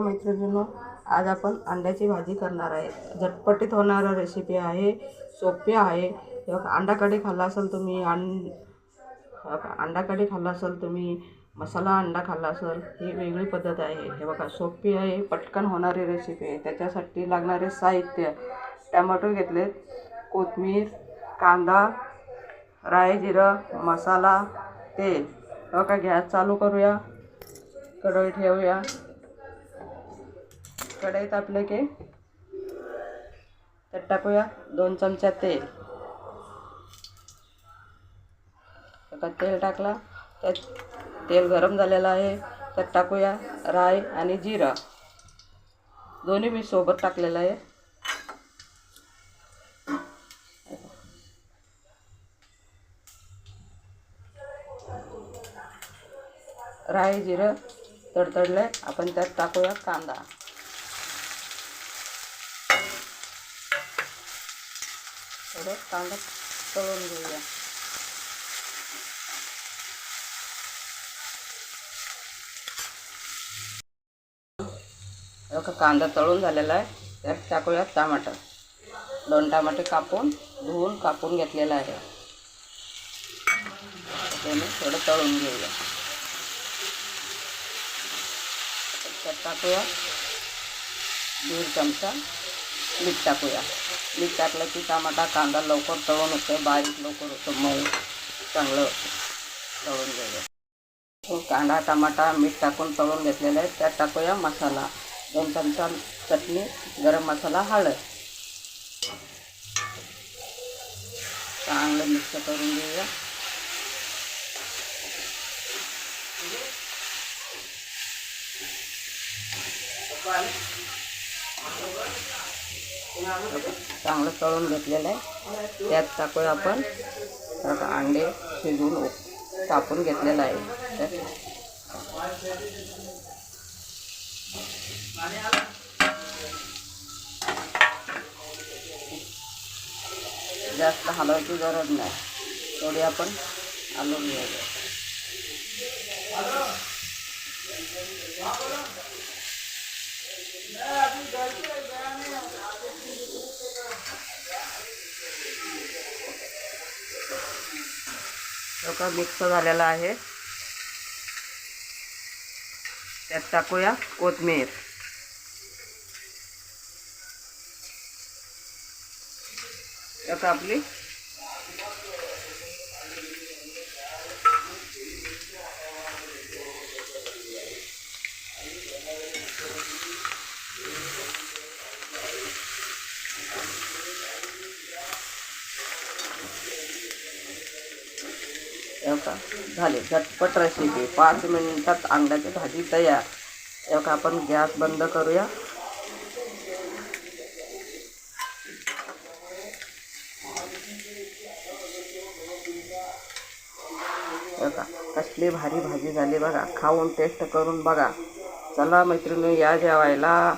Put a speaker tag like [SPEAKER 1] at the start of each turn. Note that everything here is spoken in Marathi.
[SPEAKER 1] मैत्रिणींनो आज आपण अंड्याची भाजी करणार आहे. झटपटीत होणारा रेसिपी आहे सोपी आहे. बघा, अंडा कढी खाल्ला असेल तुम्ही अं अंडा कढी खाल्ला असेल तुम्ही मसाला अंडा खाल्ला असेल ही वेगळी पद्धत आहे. हे बघा सोपी आहे पटकन होणारी रेसिपी आहे. त्याच्यासाठी लागणारे साहित्य टमॅटो घेतलेत कोथमीर कांदा राय जिरं मसाला तेल. बघा गॅस चालू करूया कढई ठेवूया. कढई तापले की. त्यात टाकूया दोन चमचा तेल. आता तेल टाकला त्यात तेल गरम झालेलं आहे. त्यात टाकूया राई आणि जिरा. दोन्ही मी सोबत टाकलेलं आहे. राई जिरं तडतडलं. आपण त्यात टाकूया कांदा. थोडं कांदा तळून घेऊया बघा कांदा तळून झालेला आहे त्यात टाकूया टमाटर दोन टमाटे कापून धुवून कापून घेतलेला आहे त्याने थोडं तळून घेऊया त्यात टाकूया दीड चमचा मीठ टाकूया. मीठ टाकलं की टमाटा कांदा लवकर तळून होतो बारीक लवकर होतं. मऊ चांगलं तळून घेऊया. कांदा टमाटा मीठ टाकून तळून घेतलेलं आहे. त्यात टाकूया मसाला. दोन चमचा चटणी गरम मसाला हळद. चांगलं मिक्स करून घेऊया. चांगलं तळून घेतलेलं आहे. त्यात टाकूया आपण. अंडे शिजवून कापून घेतलेलं आहे. त्यात जास्त हलवायची गरज नाही. थोडी आपण हलवून घ्यायचं. लोक मिक्स झालेला आहे. त्यात टाकूया कोथमीर. त्यात आपली हे का? झाले. झटपट रेसिपी पाच मिनिटात अंड्याची भाजी तयार. हे का आपण गॅस बंद करूया? हे का? कसली भारी भाजी झाली बघा. खाऊन टेस्ट करून बघा. चला मैत्रिणी या जेवायला.